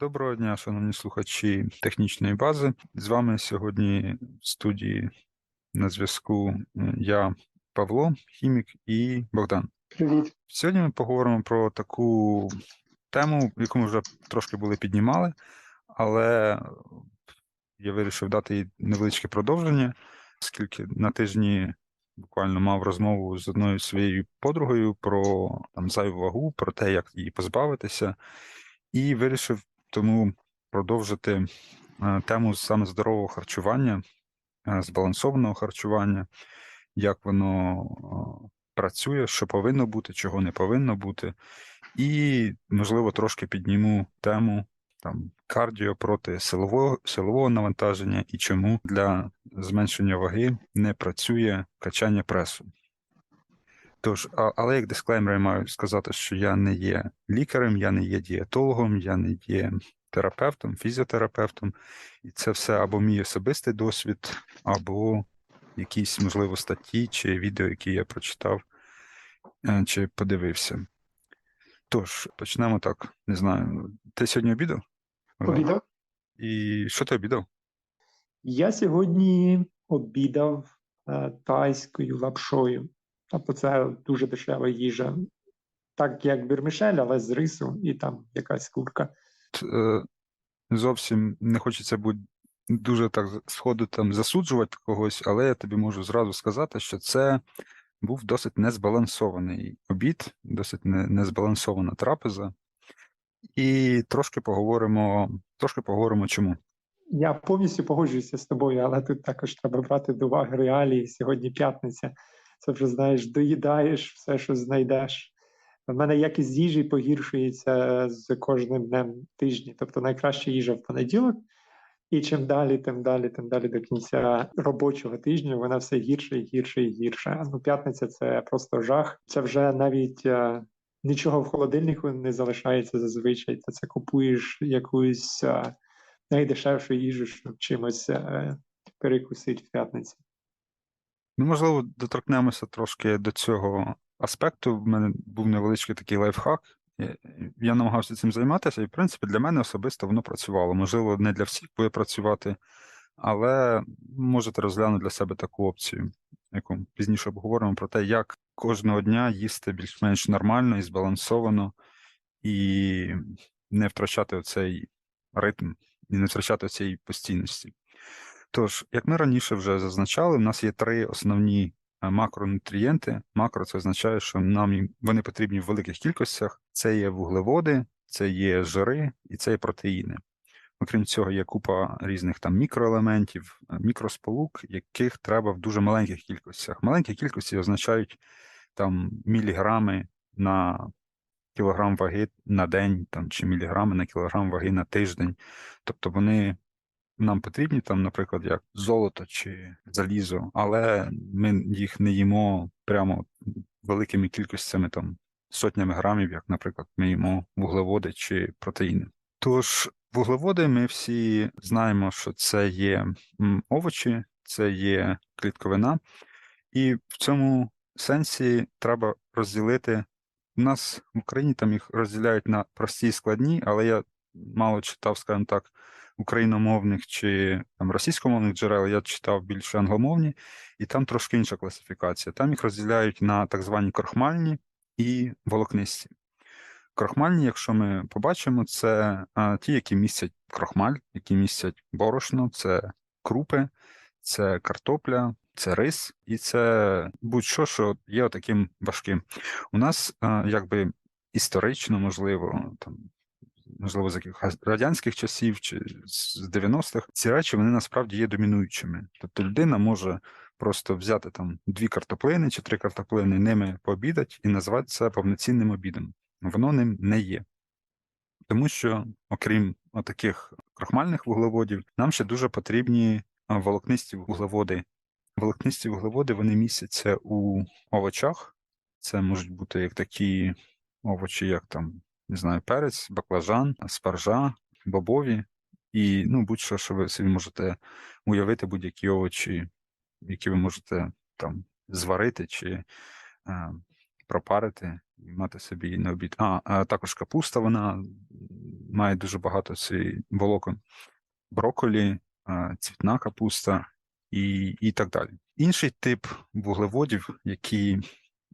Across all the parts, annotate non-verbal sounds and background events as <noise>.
Доброго дня, шановні слухачі технічної бази. З вами сьогодні в студії на зв'язку я, Павло, хімік і Богдан. Привіт. Сьогодні ми поговоримо про таку тему, яку ми вже трошки були піднімали, але я вирішив дати їй невеличке продовження, оскільки на тижні буквально мав розмову з одною своєю подругою про там зайву вагу, про те, як її позбавитися, і вирішив тому продовжити е, тему саме здорового харчування, е, збалансованого харчування, як воно працює, що повинно бути, чого не повинно бути, і, можливо, трошки підніму тему там кардіо проти силового силового навантаження і чому для зменшення ваги не працює качання пресу. Тож, а, але як дисклеймер я маю сказати, що я не є лікарем, я не є дієтологом, я не є терапевтом, фізіотерапевтом, і це все або мій особистий досвід, або якісь, можливо, статті чи відео, які я прочитав е, чи подивився. Тож, почнемо так. Не знаю. Ти сьогодні обідав? Обідав? І що ти обідав? Я сьогодні обідав е, тайською лапшою. Тобто це дуже дешева їжа. Так як бірмішель, але з рису і там якась курка. Е, Зовсім не хочеться бути дуже так сходу там засуджувати когось, але я тобі можу зразу сказати, що це був досить незбалансований обід, досить не- незбалансована трапеза. І трошки поговоримо, трошки поговоримо чому. Я повністю погоджуюся з тобою, але тут також треба брати до уваги реалії. Сьогодні п'ятниця. Це вже знаєш, доїдаєш все, що знайдеш. У мене якість їжі погіршується з кожним днем тижні. Тобто найкраща їжа в понеділок, і чим далі, тим далі, тим далі до кінця робочого тижня вона все гірше і гірше і гірше. Ну, п'ятниця це просто жах. Це вже навіть е, нічого в холодильнику не залишається зазвичай. Ти це купуєш якусь е, найдешевшу їжу, щоб чимось е, перекусити в п'ятниці. Ну, можливо, доторкнемося трошки до цього аспекту. В мене був невеличкий такий лайфхак. Я намагався цим займатися, і, в принципі, для мене особисто воно працювало. Можливо, не для всіх буде працювати, але можете розглянути для себе таку опцію, яку пізніше обговоримо про те, як кожного дня їсти більш-менш нормально і збалансовано, і не втрачати оцей ритм, і не втрачати цієї постійності. Тож, як ми раніше вже зазначали, у нас є три основні е, макронутрієнти. Макро це означає, що нам вони потрібні в великих кількостях. Це є вуглеводи, це є жири і це є протеїни. Окрім цього, є купа різних там мікроелементів, е, мікросполук, яких треба в дуже маленьких кількостях. Маленькі кількості означають там міліграми на кілограм ваги на день, там, чи міліграми на кілограм ваги на тиждень. Тобто вони нам потрібні, там, наприклад, як золото чи залізо, але ми їх не їмо прямо великими кількостями, там, сотнями грамів, як, наприклад, ми їмо вуглеводи чи протеїни. Тож, вуглеводи ми всі знаємо, що це є овочі, це є клітковина, і в цьому сенсі треба розділити. У нас в Україні там їх розділяють на прості і складні, але я мало читав, скажімо так, україномовних чи там російськомовних джерел, я читав більше англомовні, і там трошки інша класифікація. Там їх розділяють на так звані крохмальні і волокнисті. Крохмальні, якщо ми побачимо, це а, ті, які містять крохмаль, які містять борошно, це крупи, це картопля, це рис, і це будь-що, що є таким важким. У нас а, якби історично, можливо, там можливо, з якихось радянських часів чи з 90-х, ці речі вони насправді є домінуючими. Тобто людина може просто взяти там дві картоплини чи три картоплини, ними пообідати і назвати це повноцінним обідом. Воно ним не є. Тому що, окрім таких крохмальних вуглеводів, нам ще дуже потрібні волокнисті вуглеводи. Волокнисті вуглеводи вони містяться у овочах. Це можуть бути як такі овочі, як там не знаю, перець, баклажан, спаржа, бобові і ну, будь-що, що ви собі можете уявити, будь-які овочі, які ви можете там зварити чи е, пропарити і мати собі на обід. А, а також капуста, вона має дуже багато цієї волокон. Броколі, е, цвітна капуста і, і так далі. Інший тип вуглеводів, які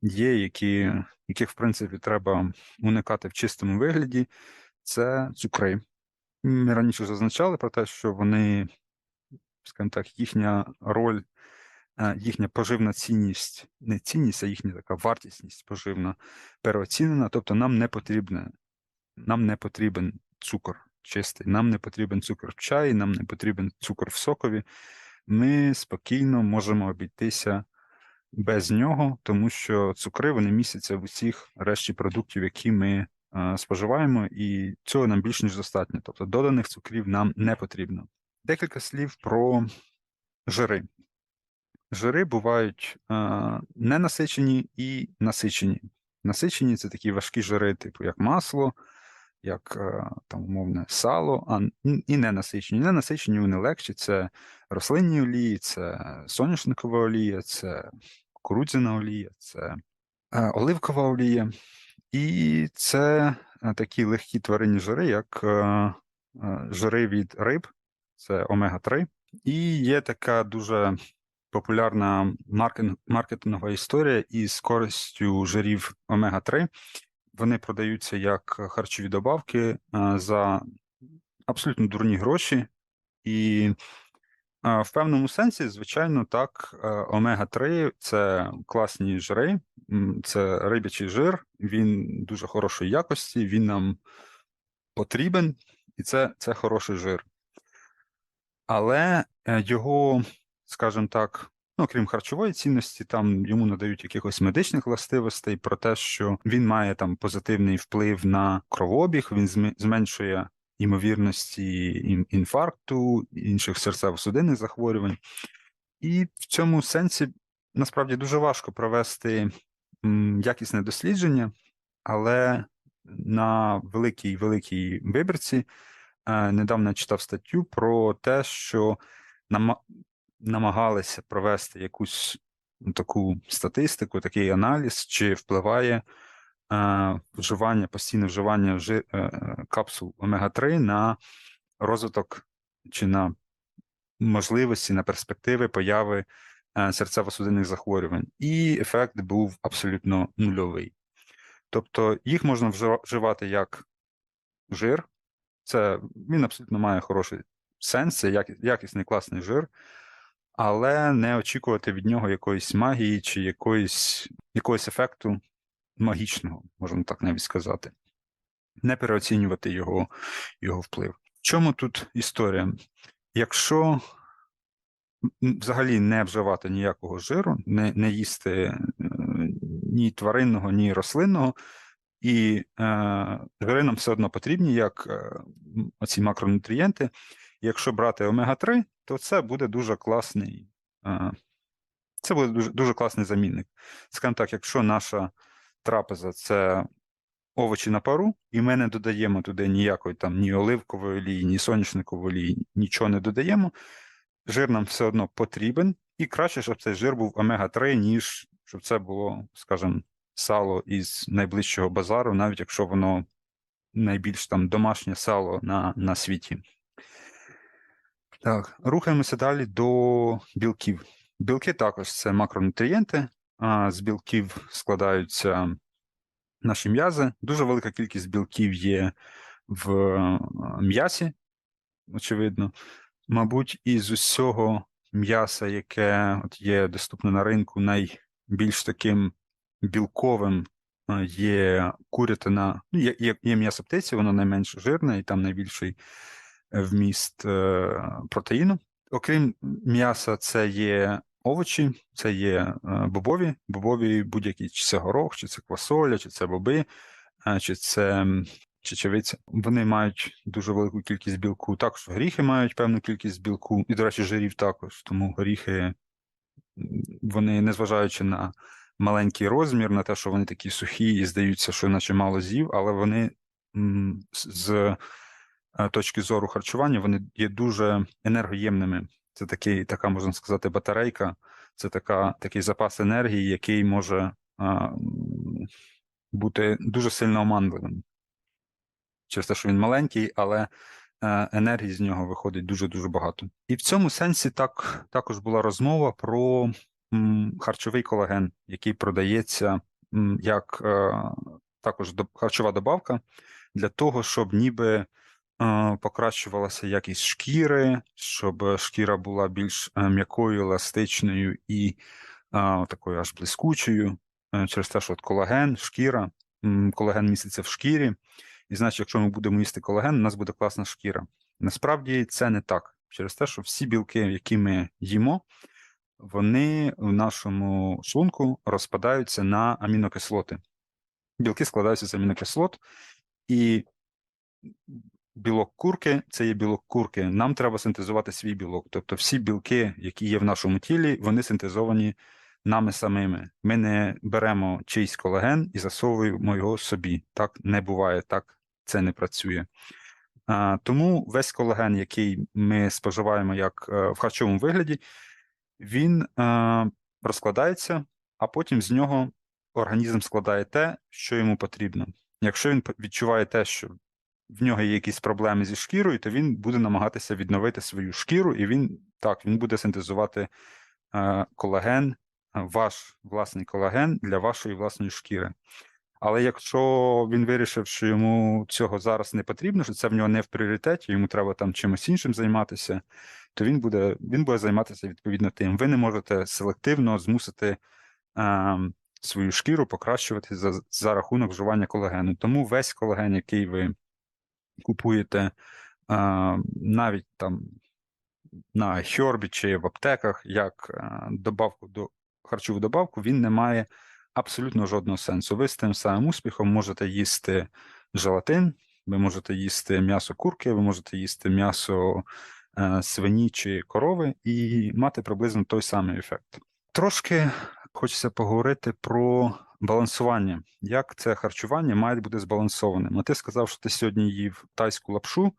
є, які, яких, в принципі, треба уникати в чистому вигляді, це цукри. Ми раніше зазначали про те, що вони, скажімо так, їхня роль, е, їхня поживна цінність, не цінність, а їхня така вартісність поживна переоцінена, тобто нам не потрібне, нам не потрібен цукор чистий, нам не потрібен цукор в чаї, нам не потрібен цукор в сокові. Ми спокійно можемо обійтися без нього, тому що цукри вони містяться в усіх решті продуктів, які ми е, споживаємо, і цього нам більш ніж достатньо. Тобто доданих цукрів нам не потрібно. Декілька слів про жири. Жири бувають е, ненасичені і насичені. Насичені це такі важкі жири, типу як масло, як е, там умовне сало, а і ненасичені. Ненасичені вони легші. Це рослинні олії, це соняшникова олія, це кукурудзяна олія, це е, оливкова олія. І це е, такі легкі тваринні жири, як е, жири від риб, це омега-3. І є така дуже популярна маркетингова історія із користю жирів омега-3. Вони продаються як харчові добавки за абсолютно дурні гроші. І в певному сенсі, звичайно, так, е, омега-3 це класні жири, це рибячий жир, він дуже хорошої якості, він нам потрібен, і це, це хороший жир. Але е, його, скажімо так, ну, крім харчової цінності, там йому надають якихось медичних властивостей про те, що він має там позитивний вплив на кровообіг, він зменшує ймовірності інфаркту, інших серцево-судинних захворювань. І в цьому сенсі насправді дуже важко провести якісне дослідження, але на великій великій вибірці е, недавно читав статтю про те, що нама- намагалися провести якусь ну, таку статистику, такий аналіз, чи впливає вживання, постійне вживання жи, е, е, капсул омега-3 на розвиток чи на можливості, на перспективи появи е, серцево-судинних захворювань. І ефект був абсолютно нульовий. Тобто їх можна вживати як жир, це він абсолютно має хороший сенс, це якісний класний жир, але не очікувати від нього якоїсь магії чи якоїсь, якогось ефекту магічного, можна так навіть сказати. Не переоцінювати його, його вплив. В чому тут історія? Якщо взагалі не вживати ніякого жиру, не, не їсти е, ні тваринного, ні рослинного, і е, жири нам все одно потрібні, як е, м, оці макронутрієнти. Якщо брати омега-3, то це буде дуже класний, е, це буде дуже, дуже класний замінник. Скажімо так, якщо наша трапеза це овочі на пару, і ми не додаємо туди ніякої там ні оливкової олії, ні соняшникової олії, нічого не додаємо. Жир нам все одно потрібен, і краще, щоб цей жир був омега-3, ніж щоб це було, скажімо, сало із найближчого базару, навіть якщо воно найбільш там домашнє сало на, на світі. Так, рухаємося далі до білків. Білки також це макронутрієнти. А з білків складаються наші м'язи. Дуже велика кількість білків є в е, м'ясі, очевидно. Мабуть, із усього м'яса, яке от є доступне на ринку, найбільш таким білковим е, є курятина. Ну, є, є, є м'ясо птиці, воно найменш жирне і там найбільший е, вміст протеїну. Окрім м'яса, це є овочі, це є е, бобові, бобові будь-які, чи це горох, чи це квасоля, чи це боби, е, чи це чечевиця. Вони мають дуже велику кількість білку. Також горіхи мають певну кількість білку, і, до речі, жирів також. Тому горіхи, вони, незважаючи на маленький розмір, на те, що вони такі сухі і здаються, що наче мало з'їв, але вони з- е, точки зору харчування вони є дуже енергоємними. Це такий, така, можна сказати, батарейка, це така, такий запас енергії, який може а, бути дуже сильно оманливим. через те, що він маленький, але е, енергії з нього виходить дуже-дуже багато. І в цьому сенсі так, також була розмова про харчовий колаген, який продається як е, також харчова добавка для того, щоб ніби покращувалася якість шкіри, щоб шкіра була більш е, м'якою, еластичною і е, такою аж блискучою, е, через те, що от колаген, шкіра, колаген міститься в шкірі, і значить, якщо ми будемо їсти колаген, у нас буде класна шкіра. Насправді це не так, через те, що всі білки, які ми їмо, вони в нашому шлунку розпадаються на амінокислоти. Білки складаються з амінокислот, і білок курки це є білок курки. Нам треба синтезувати свій білок. Тобто всі білки, які є в нашому тілі, вони синтезовані нами самими. Ми не беремо чийсь колаген і засовуємо його собі. Так не буває, так це не працює. А, тому весь колаген, який ми споживаємо як е, в харчовому вигляді, він е, розкладається, а потім з нього організм складає те, що йому потрібно. Якщо він відчуває те, що в нього є якісь проблеми зі шкірою, то він буде намагатися відновити свою шкіру, і він так він буде синтезувати е, колаген, е, ваш власний колаген для вашої власної шкіри. Але якщо він вирішив, що йому цього зараз не потрібно, що це в нього не в пріоритеті, йому треба там чимось іншим займатися, то він буде, він буде займатися відповідно тим. Ви не можете селективно змусити е, свою шкіру покращувати за, за рахунок вживання колагену. Тому весь колаген, який ви купуєте навіть там на Хьорбі чи в аптеках, як е, добавку до харчову добавку, він не має абсолютно жодного сенсу. Ви з тим самим успіхом можете їсти желатин, ви можете їсти м'ясо курки, ви можете їсти м'ясо е, свині чи корови і мати приблизно той самий ефект. Трошки хочеться поговорити про балансування. Як це харчування має бути збалансованим? А ти сказав, що ти сьогодні їв тайську лапшу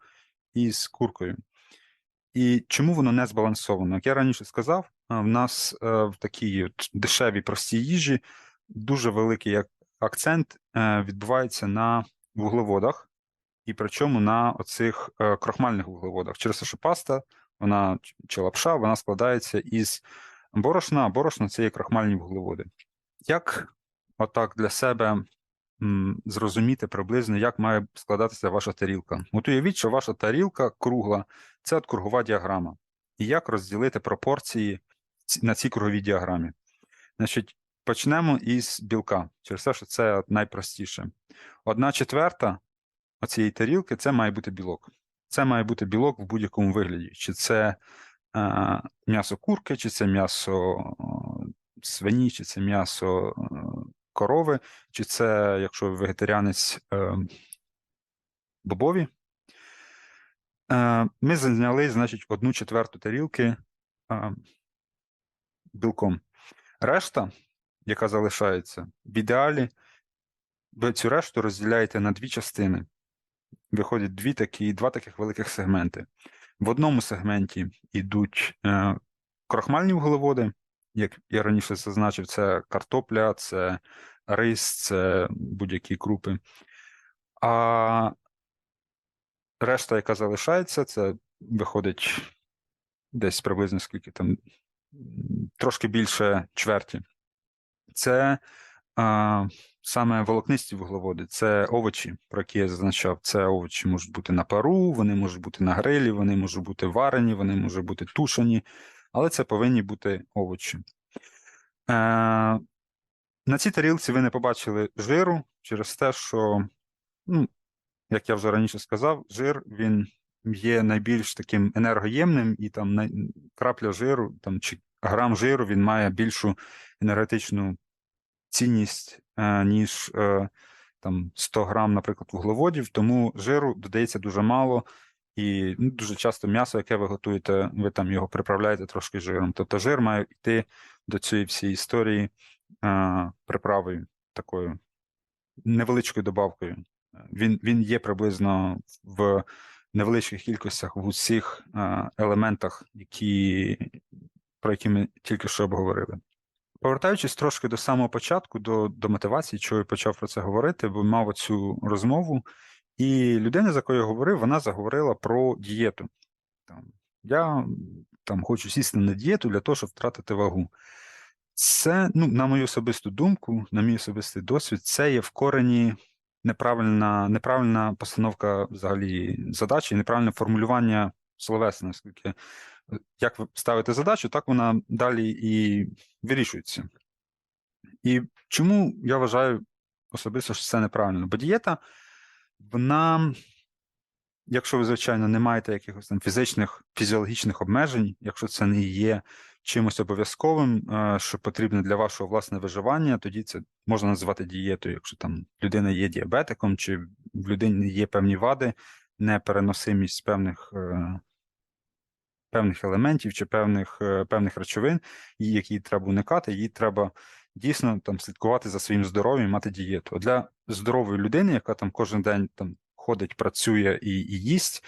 із куркою. І чому воно не збалансовано? Як я раніше сказав, в нас е, в такій дешевій простій їжі дуже великий акцент е, відбувається на вуглеводах, і причому на оцих е, крохмальних вуглеводах. Через те, що паста, вона чи лапша, вона складається із борошна, а борошно це є крохмальні вуглеводи. Як отак для себе м, зрозуміти приблизно, як має складатися ваша тарілка? От уявіть, що ваша тарілка кругла, це от кругова діаграма. І як розділити пропорції на цій круговій діаграмі? Значить, почнемо із білка, через те, що це найпростіше. Одна четверта оцієї тарілки це має бути білок. Це має бути білок в будь-якому вигляді. Чи це е, м'ясо курки, чи це м'ясо свині, чи це м'ясо корови, чи це, якщо вегетаріанець, е, бобові. Е, Ми зайняли, значить, одну четверту тарілки е, білком. Решта, яка залишається, в ідеалі ви цю решту розділяєте на дві частини. Виходять дві такі, два таких великих сегменти. В одному сегменті йдуть крохмальні вуглеводи, як я раніше зазначив, це картопля, це рис, це будь-які крупи. А решта, яка залишається, це виходить десь приблизно скільки там, трошки більше чверті. Це а, саме волокнисті вуглеводи, це овочі, про які я зазначав. Це овочі можуть бути на пару, вони можуть бути на грилі, вони можуть бути варені, вони можуть бути тушені, але це повинні бути овочі. Е, на цій тарілці ви не побачили жиру через те, що, ну, як я вже раніше сказав, жир він є найбільш таким енергоємним, і там крапля жиру, там чи грам жиру він має більшу енергетичну цінність, е, ніж е, там 100 грам, наприклад, вуглеводів, тому жиру додається дуже мало. І ну, дуже часто м'ясо, яке ви готуєте, ви там його приправляєте трошки жиром. Тобто жир має йти до цієї всієї історії е, приправою такою невеличкою добавкою. Він, він є приблизно в невеличких кількостях в усіх е, елементах, які, про які ми тільки що обговорили. Повертаючись трошки до самого початку, до, до мотивації, чого я почав про це говорити, бо мав оцю розмову І людина, з якою я говорив, вона заговорила про дієту. Там, я там хочу сісти на дієту для того, щоб втратити вагу. Це, ну, на мою особисту думку, на мій особистий досвід, це є в корені неправильна, неправильна постановка взагалі задачі, неправильне формулювання словесне, оскільки е, як ви ставите задачу, так вона далі і вирішується. І чому я вважаю особисто, що це неправильно? Бо дієта, вона, якщо ви, звичайно, не маєте якихось там фізичних, фізіологічних обмежень, якщо це не є чимось обов'язковим, е, що потрібно для вашого власне виживання, тоді це можна називати дієтою. Якщо там людина є діабетиком, чи в людині є певні вади, непереносимість певних. Певних елементів чи певних, е, певних речовин, які треба уникати, їй треба дійсно там слідкувати за своїм здоров'ям, мати дієту. Для здорової людини, яка там кожен день там ходить, працює і, і їсть,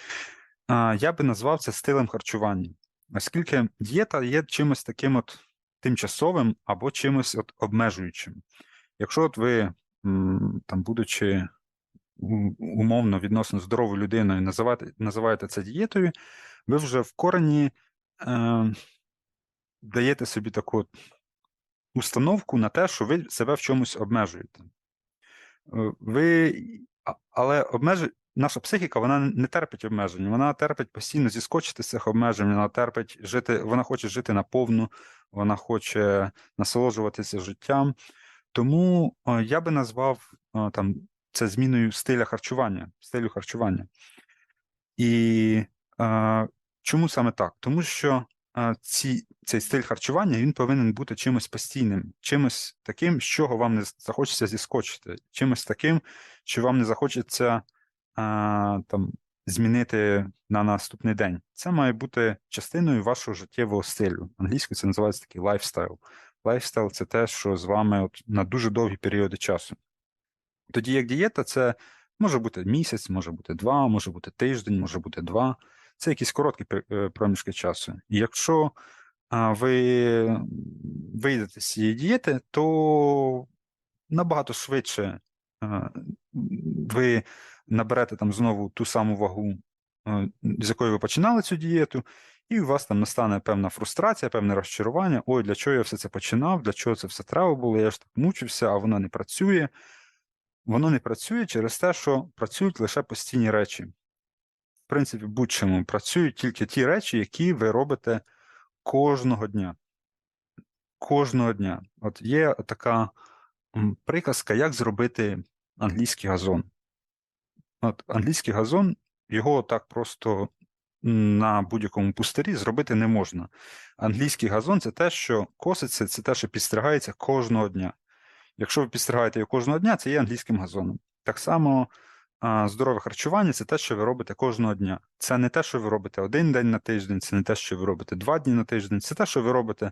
я би назвав це стилем харчування. Оскільки дієта є чимось таким от тимчасовим або чимось от обмежуючим. Якщо от ви, там, будучи умовно відносно здоровою людиною, називаєте, називаєте це дієтою, ви вже в корені е, даєте собі таку установку на те, що ви себе в чомусь обмежуєте. Е, Ви, але обмежу... наша психіка вона не терпить обмежень, вона терпить постійно зіскочити з цих обмежень, вона терпить жити, вона хоче жити наповну, вона хоче насолоджуватися життям. Тому е, я би назвав е, там це зміною стиля харчування, стилю харчування. І чому саме так? Тому що ці, цей стиль харчування він повинен бути чимось постійним, чимось таким, з чого вам не захочеться зіскочити, чимось таким, що вам не захочеться е, там, змінити на наступний день. Це має бути частиною вашого життєвого стилю. Англійською це називається такий лайфстайл. Лайфстайл це те, що з вами от на дуже довгі періоди часу. Тоді як дієта, це може бути місяць, може бути два, може бути тиждень, може бути два. Це якісь короткі е, проміжки часу. І якщо ви вийдете з цієї дієти, то набагато швидше ви наберете там знову ту саму вагу, з якої ви починали цю дієту, і у вас там настане певна фрустрація, певне розчарування. Ой, для чого я все це починав, для чого це все треба було, я ж так мучився, а воно не працює. Воно не працює через те, що працюють лише постійні речі. В принципі, будь-чому працюють тільки ті речі, які ви робите кожного дня. Кожного дня. От є така приказка, як зробити англійський газон. От англійський газон, його так просто на будь-якому пустирі зробити не можна. Англійський газон це те, що коситься, це те, що підстригається кожного дня. Якщо ви підстригаєте його кожного дня, це є англійським газоном. Так само здорове харчування це те, що ви робите кожного дня. Це не те, що ви робите один день на тиждень, це не те, що ви робите два дні на тиждень, це те, що ви робите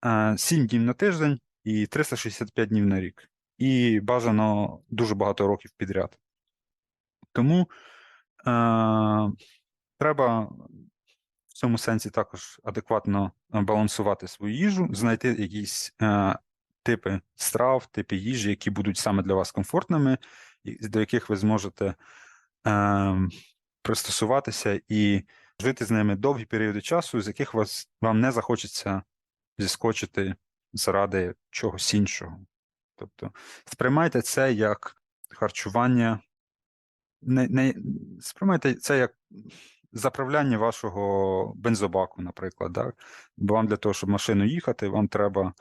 а, сім днів на тиждень і 365 днів на рік. І бажано дуже багато років підряд. Тому е, треба в цьому сенсі також адекватно е, балансувати свою їжу, знайти якісь е, типи страв, типи їжі, які будуть саме для вас комфортними, до яких ви зможете е, пристосуватися і жити з ними довгі періоди часу, з яких вас, вам не захочеться зіскочити заради чогось іншого. Тобто сприймайте це як харчування, не, не, сприймайте це як заправляння вашого бензобаку, наприклад. Так? Бо вам для того, щоб машину їхати, вам треба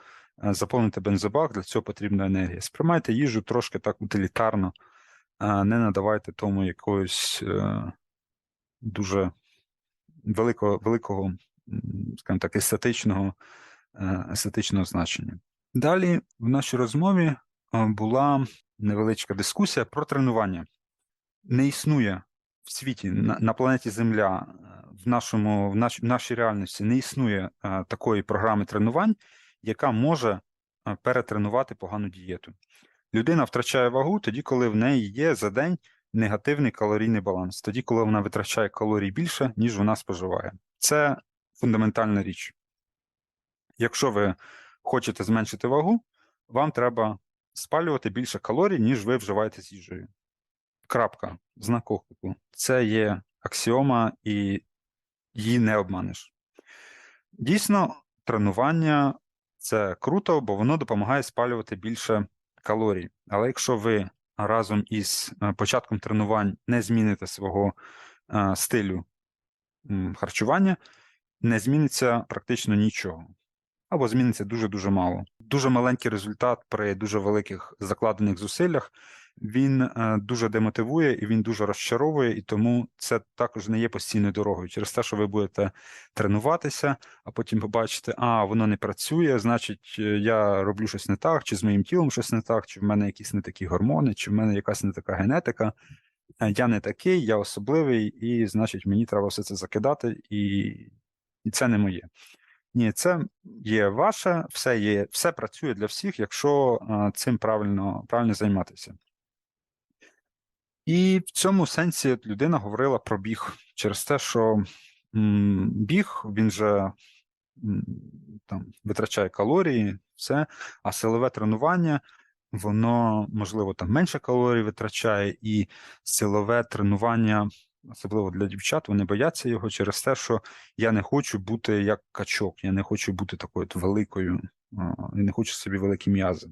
е, заповнити бензобак, для цього потрібна енергія. Сприймайте їжу трошки так утилітарно, не надавайте тому якогось е, дуже великого, великого, скажімо так, естетичного, е, естетичного значення. Далі в нашій розмові е, була невеличка дискусія про тренування. Не існує в світі на, на планеті Земля, в нашому в, наш, в нашій реальності не існує е, такої програми тренувань, яка може перетренувати погану дієту. Людина втрачає вагу тоді, коли в неї є за день негативний калорійний баланс, тоді, коли вона витрачає калорій більше, ніж вона споживає. Це фундаментальна річ. Якщо ви хочете зменшити вагу, вам треба спалювати більше калорій, ніж ви вживаєте з їжею. крапка, знак оклику. Це є аксіома, і її не обманеш. Дійсно, тренування це круто, бо воно допомагає спалювати більше калорій. Але якщо ви разом із е, початком тренувань не зміните свого е, стилю харчування, не зміниться практично нічого. Або зміниться дуже-дуже мало. Дуже маленький результат при дуже великих закладених зусиллях. Він е, дуже демотивує і він дуже розчаровує, і тому це також не є постійною дорогою. Через те, що ви будете тренуватися, а потім побачите, а воно не працює, значить, е, я роблю щось не так, чи з моїм тілом щось не так, чи в мене якісь не такі гормони, чи в мене якась не така генетика. Е, Я не такий, я особливий, і значить, мені треба все це закидати, і, і це не моє. Ні, це є ваше, все є, все працює для всіх, якщо цим правильно, правильно займатися. І в цьому сенсі людина говорила про біг. Через те, що біг він же там витрачає калорії, все, а силове тренування, воно можливо там менше калорій витрачає, і силове тренування, особливо для дівчат, вони бояться його через те, що я не хочу бути як качок, я не хочу бути такою великою, я не хочу собі великі м'язи.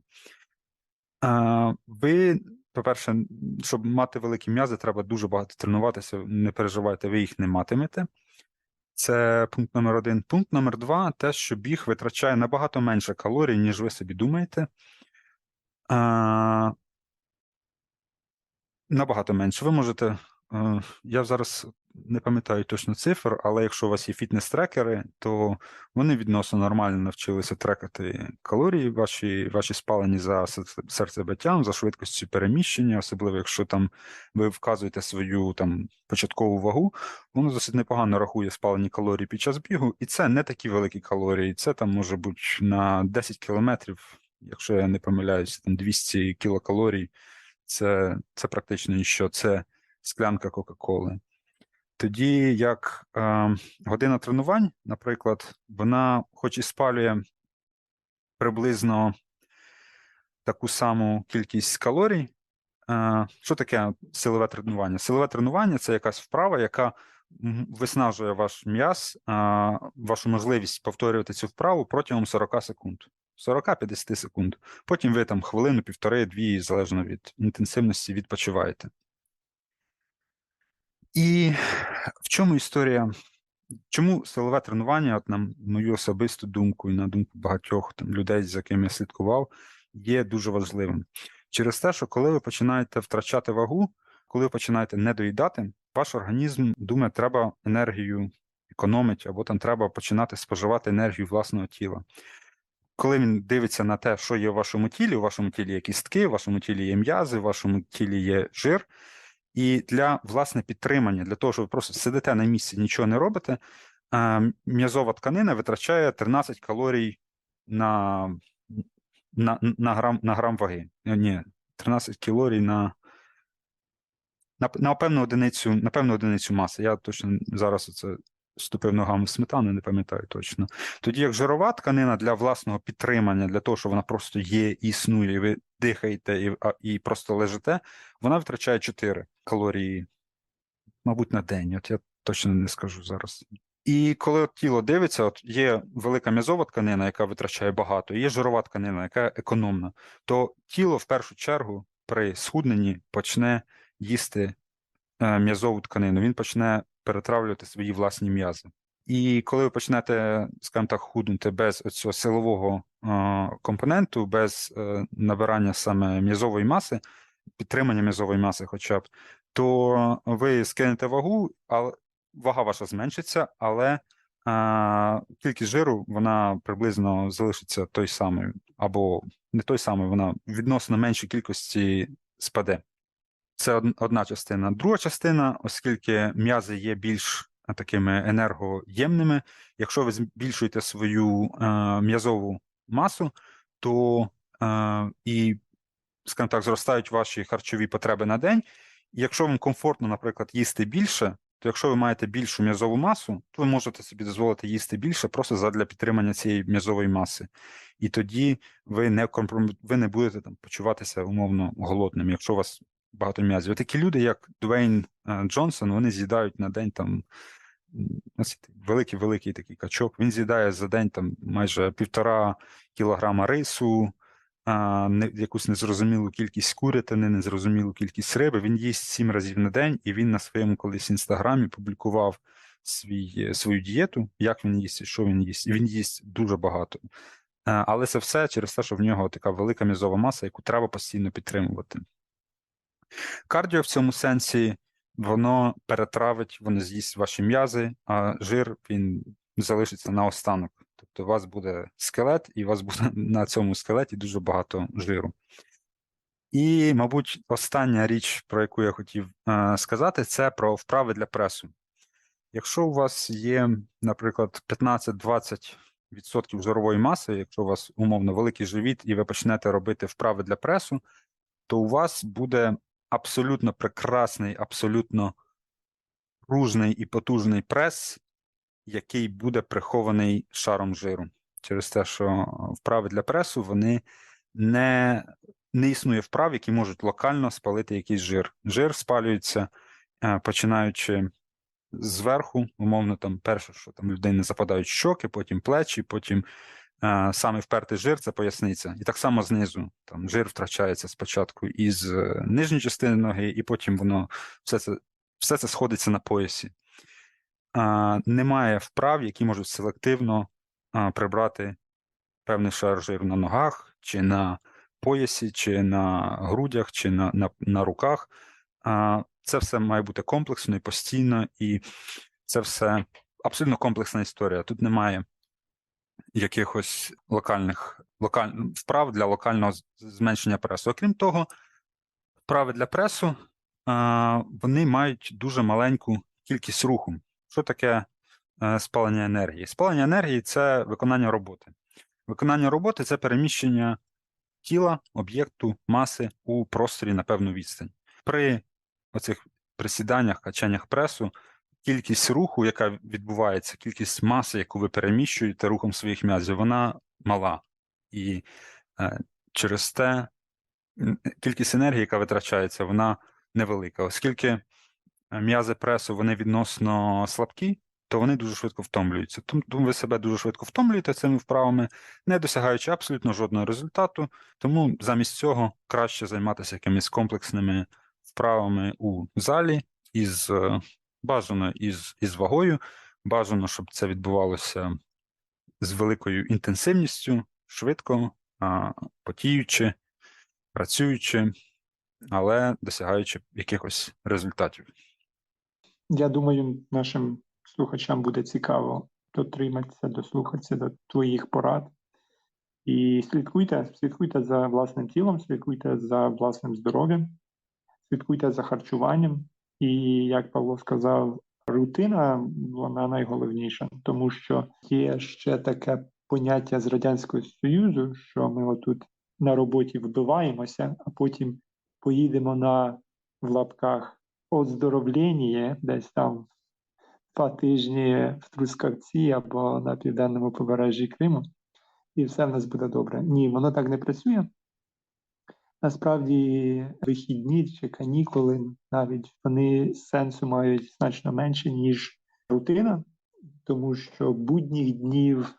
Ви, по-перше, щоб мати великі м'язи, треба дуже багато тренуватися. Не переживайте, ви їх не матимете. Це пункт номер один. Пункт номер два те, що біг витрачає набагато менше калорій, ніж ви собі думаєте. А, Набагато менше. Ви можете. е, Я зараз не пам'ятаю точно цифр, але якщо у вас є фітнес-трекери, то вони відносно нормально навчилися трекати калорії, ваші, ваші спалені за серцебиттям, за швидкістю переміщення, особливо якщо там ви вказуєте свою там початкову вагу, воно досить непогано рахує спалені калорії під час бігу, і це не такі великі калорії. Це там може бути на 10 кілометрів, якщо я не помиляюся, там 200 кілокалорій. Це, це практично ніщо, це склянка Кока-Коли. Тоді як е, година тренувань, наприклад, вона хоч і спалює приблизно таку саму кількість калорій. Е, що таке силове тренування? Силове тренування це якась вправа, яка виснажує ваш м'яз, е, вашу можливість повторювати цю вправу протягом 40 секунд. 40-50 секунд. Потім ви там хвилину, півтори, дві, залежно від інтенсивності, відпочиваєте. І в чому історія? Чому силове тренування, от на мою особисту думку і на думку багатьох там, людей, з якими я слідкував, є дуже важливим. Через те, що коли ви починаєте втрачати вагу, коли ви починаєте недоїдати, ваш організм думає, треба енергію економити, або там треба починати споживати енергію власного тіла. Коли він дивиться на те, що є в вашому тілі, у вашому тілі є кістки, у вашому тілі є м'язи, у вашому тілі є жир, і для власне підтримання, для того, щоб ви просто сидите на місці, нічого не робите, е, м'язова тканина витрачає 13 калорій на, на, на, грам, на грам ваги. Е, Ні, 13 калорій на, на, на певну одиницю, на певну одиницю маси. Я точно зараз це ступив ногами в сметану, не пам'ятаю точно. Тоді як жирова тканина для власного підтримання, для того, щоб вона просто є, існує, і ви дихаєте і, і просто лежите, вона витрачає 4 калорії, мабуть, на день. От я точно не скажу зараз. І коли тіло дивиться, от є велика м'язова тканина, яка витрачає багато, і є жирова тканина, яка економна, то тіло в першу чергу при схудненні почне їсти е, м'язову тканину. Він почне перетравлювати свої власні м'язи. І коли ви почнете, скажімо так, худнути без цього силового е, компоненту, без е, набирання саме м'язової маси, підтримання м'язової маси, хоча б, то ви скинете вагу, але вага ваша зменшиться, але е, кількість жиру вона приблизно залишиться той самою, або не той самий, вона відносно меншій кількості спаде. Це одна частина. Друга частина, оскільки м'язи є більш такими енергоємними, якщо ви збільшуєте свою е, м'язову масу, то е, і, скажімо так, зростають ваші харчові потреби на день. Якщо вам комфортно, наприклад, їсти більше, то якщо ви маєте більшу м'язову масу, то ви можете собі дозволити їсти більше просто задля підтримання цієї м'язової маси. І тоді ви не компром... ви не будете там почуватися умовно голодним. Якщо у вас багато м'язів. Такі люди, як Дуейн е, Джонсон, вони з'їдають на день там великий-великий такий качок. Він з'їдає за день там майже півтора кілограма рису, а, не, якусь незрозумілу кількість курятини, незрозумілу кількість риби. Він їсть сім разів на день, і він на своєму колись інстаграмі публікував свій, е, свою дієту, як він їсть що він їсть. І він їсть дуже багато. Е, Але це все через те, що в нього така велика м'язова маса, яку треба постійно підтримувати. Кардіо в цьому сенсі воно перетравить, воно з'їсть ваші м'язи, а жир він залишиться на останок. Тобто у вас буде скелет, і у вас буде <laughs> на цьому скелеті дуже багато жиру. І, мабуть, остання річ, про яку я хотів е, сказати, це про вправи для пресу. Якщо у вас є, наприклад, 15-20% жирової маси, якщо у вас умовно великий живіт, і ви почнете робити вправи для пресу, то у вас буде абсолютно прекрасний, абсолютно пружний і потужний прес, який буде прихований шаром жиру. Через те, що вправи для пресу вони не, не існує вправ, які можуть локально спалити якийсь жир. Жир спалюється, е, починаючи зверху, умовно, там перше, що там людини западають щоки, потім плечі, потім е, саме впертий жир це поясниця. І так само знизу. Там жир втрачається спочатку із е, нижньої частини ноги, і потім воно все це, все це сходиться на поясі. Немає вправ, які можуть селективно прибрати певний шар жиру на ногах, чи на поясі, чи на грудях, чи на, на, на руках. Це все має бути комплексно і постійно, і це все абсолютно комплексна історія. Тут немає якихось локальних локаль... вправ для локального зменшення пресу. Окрім того, вправи для пресу вони мають дуже маленьку кількість руху. Що таке е, спалення енергії? Спалення енергії це виконання роботи. Виконання роботи це переміщення тіла, об'єкту, маси у просторі на певну відстань. При оцих присіданнях, качаннях пресу, кількість руху, яка відбувається, кількість маси, яку ви переміщуєте рухом своїх м'язів, вона мала. І е, через те кількість енергії, яка витрачається, вона невелика. Оскільки м'язи пресу вони відносно слабкі, то вони дуже швидко втомлюються. Тому ви себе дуже швидко втомлюєте цими вправами, не досягаючи абсолютно жодного результату. Тому замість цього краще займатися якимись комплексними вправами у залі із е, бажано із, із вагою. Бажано, щоб це відбувалося з великою інтенсивністю, швидко, потіючи, працюючи, але досягаючи якихось результатів. Я думаю, нашим слухачам буде цікаво дотриматися, дослухатися до твоїх порад. І слідкуйте, слідкуйте за власним тілом, слідкуйте за власним здоров'ям, слідкуйте за харчуванням. І як Павло сказав, рутина вона найголовніша, тому що є ще таке поняття з Радянського Союзу, що ми отут на роботі вбиваємося, а потім поїдемо на в лапках оздоровлення десь там два тижні в Трускавці або на південному побережжі Криму, і все в нас буде добре. Ні, воно так не працює. Насправді вихідні чи канікули навіть вони сенсу мають значно менше, ніж рутина, тому що будніх днів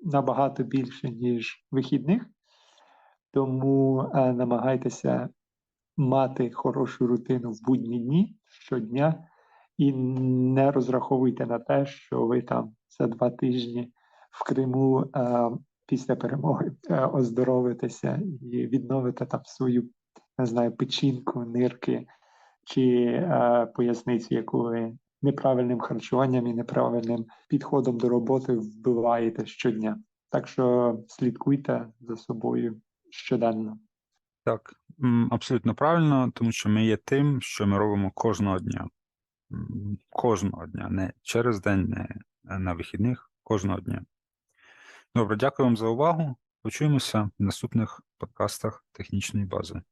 набагато більше, ніж вихідних. Тому е, намагайтеся мати хорошу рутину в будні дні щодня і не розраховуйте на те, що ви там за два тижні в Криму е, після перемоги е, оздоровитеся і відновите там свою не знаю, печінку, нирки чи е, поясницю, яку ви неправильним харчуванням і неправильним підходом до роботи вбиваєте щодня. Так що слідкуйте за собою щоденно. Так, абсолютно правильно, тому що ми є тим, що ми робимо кожного дня. Кожного дня, не через день, не на вихідних, кожного дня. Добре, дякую вам за увагу. Почуємося в наступних подкастах технічної бази.